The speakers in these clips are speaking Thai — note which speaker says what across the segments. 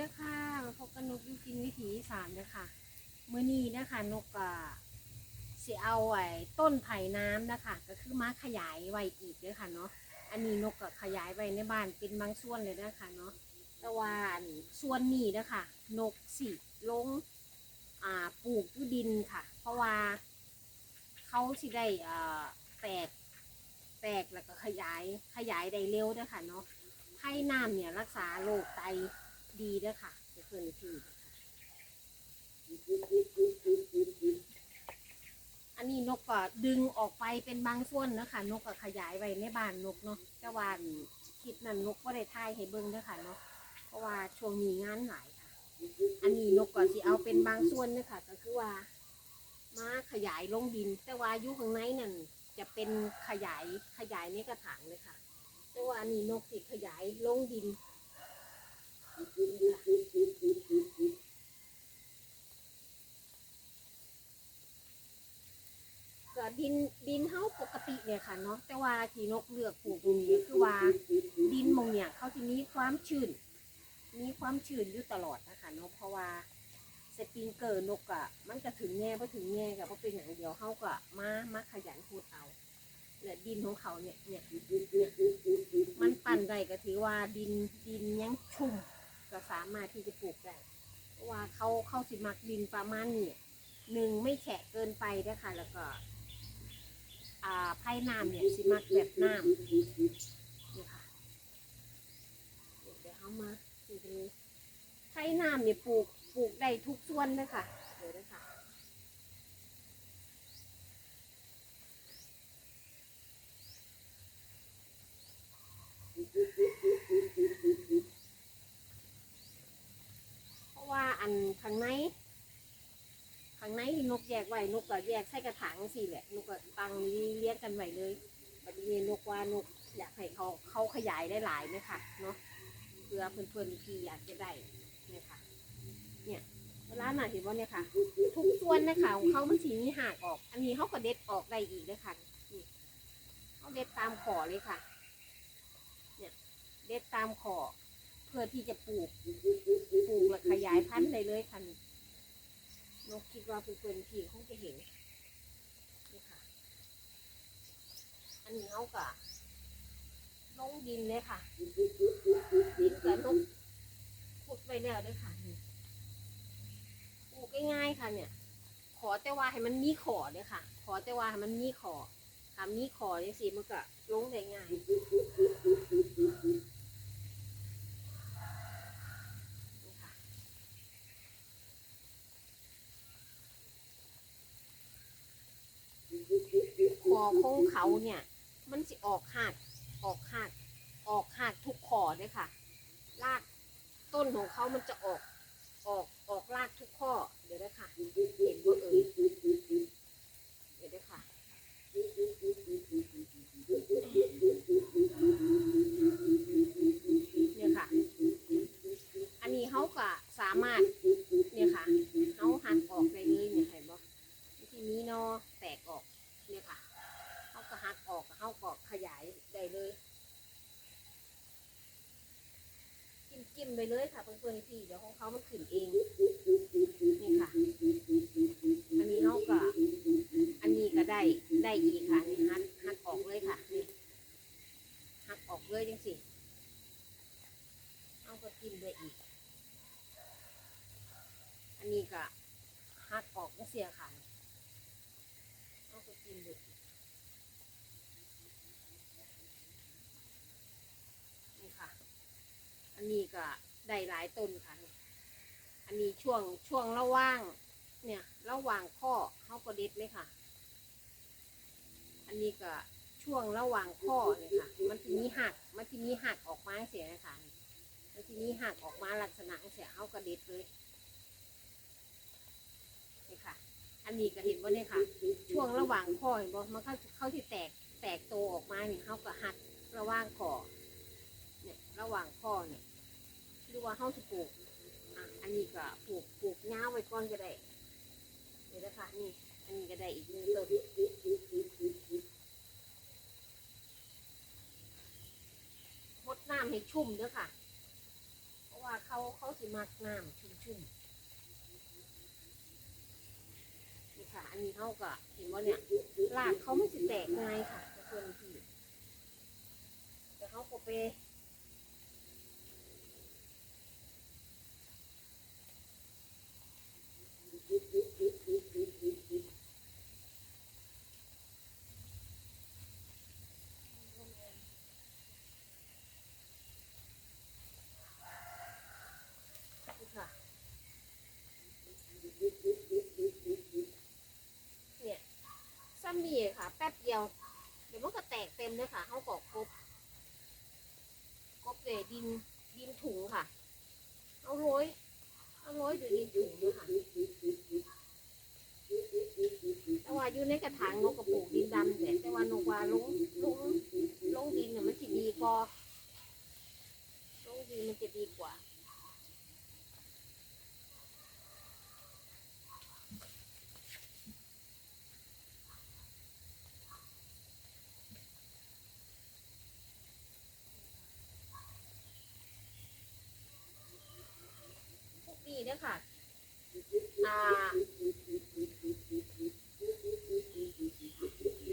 Speaker 1: ด้อค่ะมาพบกับนกยูกินวิถีสานเด้อค่ะเมื้อนี้นะคะนกก็สิเอาไอ้ต้นไผ่น้ำนะคะ ก็คือมาขยายไว้อีกเด้อค่ะเนาะอันนี้นกก็ขยายไว้ในบ้านเป็นบางส่วนเลยนะคะเนาะแต่ว่าอันส่วนนี้นะคะนกสิลงอ่าปลูกอยู่ดินค่ะ เพราะว่าเขาสิได้อ่าแตกแตกแล้วก็ขยายขยายได้เร็วเด้อค่ะเนาะไผ่น้ำเนี่ยรักษาโรคไต ดีเด้อค่ะเพื่อนพี่อันนี้นกก็ดึงออกไปเป็นบางส่วนนะคะนกก็ขยายไว้ในบ้านนกเนาะแต่ว่าคลิปนั้นนกก็ได้ถ่ายให้เบิ่งด้อค่ะเนาะเพราะว่าช่วงนี้งานหลายค่ะ อันนี้นกก็สิเอาเป็นบางส่วนเด้อค่ะก็คือว่ามาขยายลงดิน แต่ว่ายู่ข้างในนั่นจะเป็นขยายขยายในกระถางเลยค่ะ แต่ว่าอันนี้นกสิขยายลงดิน ก็ดินดินเฮาปกติเนี่ยค่ะเนาะแต่ว่าที่นกเลือกปลูกตรงนี้คือว่าดินมองเนี่ยเขาจะมีความชื้น มีความชื้นอยู่ตลอดนะคะเนาะเพราะว่าสปริงเกอร์นกอะมันก็ถึงแง่พอถึงแง่ก็บ่เป็นอย่างเดียวเฮาก็มามาขยันพูดเอาและดินของเขาเนี่ยเนี่ยเนี่ยมันปั่นได้ก็ถือว่าดินดินยังชุ่ม ก็สามารถที่จะปลูกได้เพราะว่าเขาเข้าสิมักดินประมาณนี้หนึ่งไม่แฉะเกินไปนะคะแล้วก็อ่าไผ่น้ำเนี่ยสิมักแบบน้ำนี่ค่ะเดี๋ยวเดี๋ยวเอามาดูกันเลยไผ่น้ำเนี่ยปลูกปลูกได้ทุกส่วนเลยค่ะเดี๋ยวนะคะเพราะว่าอันข้างใน ข้างในที่นก แยกไว้นกก็แยกใส่กระถางสิแหละนกก็ตังนี้เลี้ยงกันไว้เลยบัดนี้นกว่านกอยากให้เขาเขาขยายได้หลายไหมคะเนาะเพื่อเพื่อนๆที่อยากจะได้เนี่ยค่ะ เนี่ยเวลาหน่ะเห็นว่าเนี่ยค่ะ ทุกส่วนนะคะของเขามันสีมีหักออก อันนี้เขาก็เด็ดออกได้อีกเลยค่ะนี่เขาเด็ดตามขอเลยค่ะ เนี่ยเด็ดตามขอเพื่อที่จะปลูกปลูกและขยายพันธุ์ได้เลยค่ะ นกคิดว่าเพื่อนๆพี่คงจะเห็นนี่ค่ะ อันนี้เขากะลงดินเลยค่ะ ดินกับนกขุดไปแล้วด้วยค่ะปลูกง่ายๆค่ะเนี่ย ขอแต่ว่าให้มันมีขอเลยค่ะ ขอแต่ว่าให้มันมีขอทำมีขอเนี่ยสิมันก็ลงได้ง่าย คอของเขาเนี่ย มันสิออกหักออกหักออกหักทุกคอเลยค่ะ รากต้นของเขามันจะออกออกออกรากทุกข้อ เดี๋ยวได้ค่ะเห็นว่าเอ่ยเดี๋ยวได้ค่ะเนี่ยค่ะ อันนี้เขาก็สามารถเนี่ยค่ะเขาหักออกได้เลยเนี่ยเห็นบ่ทีนี้เนาะแตกออกเนี่ยค่ะ หักออกเขาก็ขยายได้เลยจิ้มจิ้มไปเลยค่ะเพื่อนๆพี่เดี๋ยวของเขามันขึ้นเองนี่ค่ะ อันนี้เขาก็ อันนี้ก็ได้ได้อีกค่ะนี่หักหักออกเลยค่ะนี่หักออกเลยจังสิเอาก็จิ้มเลยอีก อันนี้ก็หักออกก็เสียค่ะเอาก็จิ้มเลยอีกนี่ค่ะ อันนี้ก็ได้หลายต้นค่ะ อันนี้ช่วงช่วงระหว่าง เนี่ยระหว่างข้อเขาก็เด็ดเลยค่ะ อันนี้ก็ช่วงระหว่างข้อเนี่ยค่ะ มันทีนี้หัก มันทีนี้หักออกมาเสียนะคะมันทีนี้หักออกมาลักษณะเสียเขาก็เด็ดเลยนี่ค่ะ อันนี้ก็เห็นว่าเนี่ยค่ะ ช่วงระหว่างข้อเห็นบ่มันเขาเข้าที่แตกแตกโตออกมาเนี่ยเขาก็หักระหว่างข้อเนี่ยระหว่างข้อเนี่ย หรือว่าเขาจะปลูกอะอันนี้ก็ปลูกปลูกง้าไว้ก่อนก็ได้เดี๋ยวนะคะนี่ อันนี้ก็ได้อีกหนึ่งต้นมดน้ำให้ชุ่มเด้อค่ะ เพราะว่าเขาเขาสิมักน้ำชุ่มๆนี่ค่ะ อันนี้เขาก็เห็นว่าเนี่ยรากเขาไม่สิแตกง่ายค่ะเพื่อนพี่แต่เขาก็ไป ค่ะเนี่ยซ้ำนี่ค่ะ แป๊บเดียว เดี๋ยวมันก็แตกเต็มเลยค่ะเขากอกกบกบเดดินดินถุงค่ะ เอาโรยเอาโรยด้วยดินถุงด้วยค่ะแต่ว่าอยู่ในกระถางนกกระปุกดินดำแต่แต่ว่านกว่าลงลงลงดินเนี่ยมันจะดีกว่าลงดินมันจะดีกว่า นี้เนี่ยค่ะ อ่า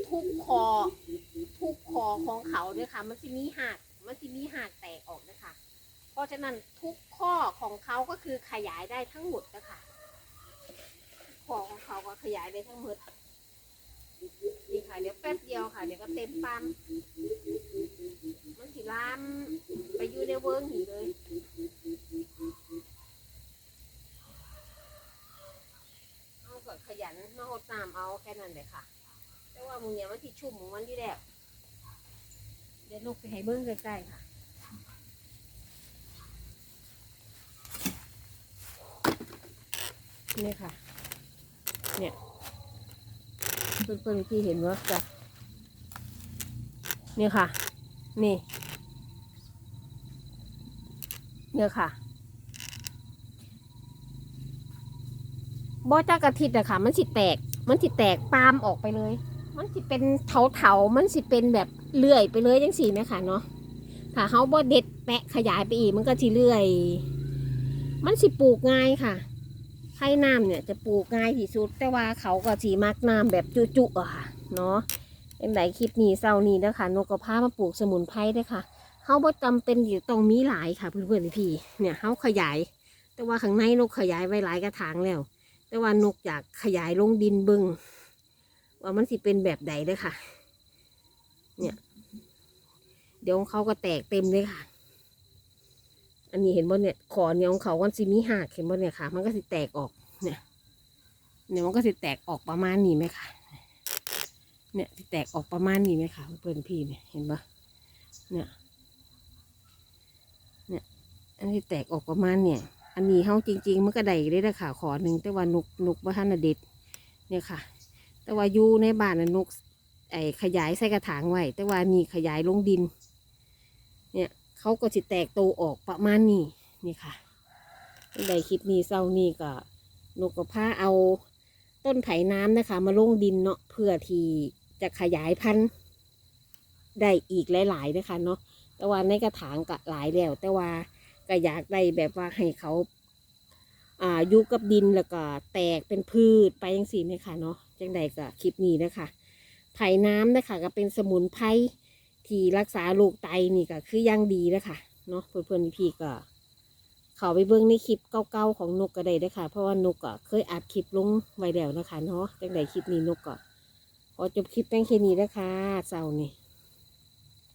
Speaker 1: ทุกคอ ทุกคอของเขาเนี่ยค่ะ มันจะมีหักมันจะมีหักแตกออกนะคะเพราะฉะนั้นทุกข้อของเขาก็คือขยายได้ทั้งหมดนะคะข้อของเขาก็ขยายได้ทั้งหมดนี่ค่ะเดี๋ยวแป๊บเดียวค่ะ เดี๋ยวก็เต็มปั๊มมันสิลามไปอยู่ในเวิร์กหีเลย เอา ก็ขยันมาหดน้ำเอาแค่นั้นเลยค่ะ แต่ว่ามึงเนี่ยมันที่ชุ่มของมันที่แรกเดี๋ยวลูกไปให้เบิ้งใกล้ๆค่ะนี่ค่ะ เนี่ยเพื่อนๆที่เห็นว่าจะเนี่ยค่ะ นี่ เนี่ยค่ะ บ่จากอาทิตย์อะค่ะ มันสิแตก มันสิแตกปาล์มออกไปเลย มันสิเป็นเถาเถามันสิเป็นแบบเลื่อยไปเลยจังสี่ไหมค่ะเนาะถ้าเขาบ่เด็ดแปะขยายไปอีกมันก็สิเลื่อย มันสิปลูกง่ายค่ะไผ่น้ำเนี่ยจะปลูกง่ายที่สุด แต่ว่าเขาก็สีมักน้ำแบบจุๆอะค่ะ เนาะเป็นไหนคลิปนี้เศร้านี้นะคะนกกระพามาปลูกสมุนไพรด้วยค่ะเขาบ่จำเป็นอยู่ต้องมีหลายค่ะเพื่อนๆพี่เนี่ยเขาขยาย แต่ว่าข้างในนกขยายไว้หลายกระถางแล้ว แต่ว่านกอยากขยายลงดินบิงว่ามันสิเป็นแบบใดเด้อค่ะ เนี่ย เดี๋ยวของเขาก็แตกเต็มเลยค่ะ อันนี้เห็นบ่เนี่ยขอเนี่ยของเขาวันสิมีหักเห็นบ่เนี่ยค่ะ มันก็สิแตกออก เนี่ยเนี่ยมันก็สิแตกออกประมาณนี้ไหมค่ะ เนี่ยสิแตกออกประมาณนี้ไหมค่ะเพื่อนพี่เนี่ยเห็นปะเนี่ย เนี่ย อันนี้แตกออกประมาณเนี่ย อันนี้เฮาจริง ๆ มันก็ได้ได้แต่ขาขอหนึ่งแต่ว่านกนกบ่ทันน่ะเด็ดเนี่ยค่ะ แต่ว่าอยู่ในบ้านน่ะนกไอ้ขยายใส่กระถางไว้แต่ว่านี่ขยายลงดิน เนี่ยเขาก็สิแตกโตออกประมาณนี้นี่ค่ะได้คลิปนี้เศร้านี่ก็นกกระพาเอาต้นไผ่น้ำนะคะ มาลงดินเนาะเพื่อที่จะขยายพันธุ์ได้อีกหลายๆนะคะเนาะแต่ว่าในกระถางก็หลายแล้วแต่ว่า ก็อยากได้แบบว่าให้เขาอ่าอยู่กับดินแล้วก็แตกเป็นพืชไปยังสีเนี่ค่ะเนาะจังใดก็คลิปนี้นะคะไผ่น้ำนะคะก็เป็นสมุนไพรที่รักษาโรคไตนี่ก็คืออยังดีนะคะเนาะเพื่อนๆพี่ก็เขาไปเบิ่งในคลิปเก่าๆของนกก็ได้ด้ค่ะ เพราะว่านกก็เคยอัดคลิปลงไว้แล้วนะคะเนาะจังใดคลิปนี้นกก็ขอจบคลิปแป้งแค่นี้นะคะเจ้านี่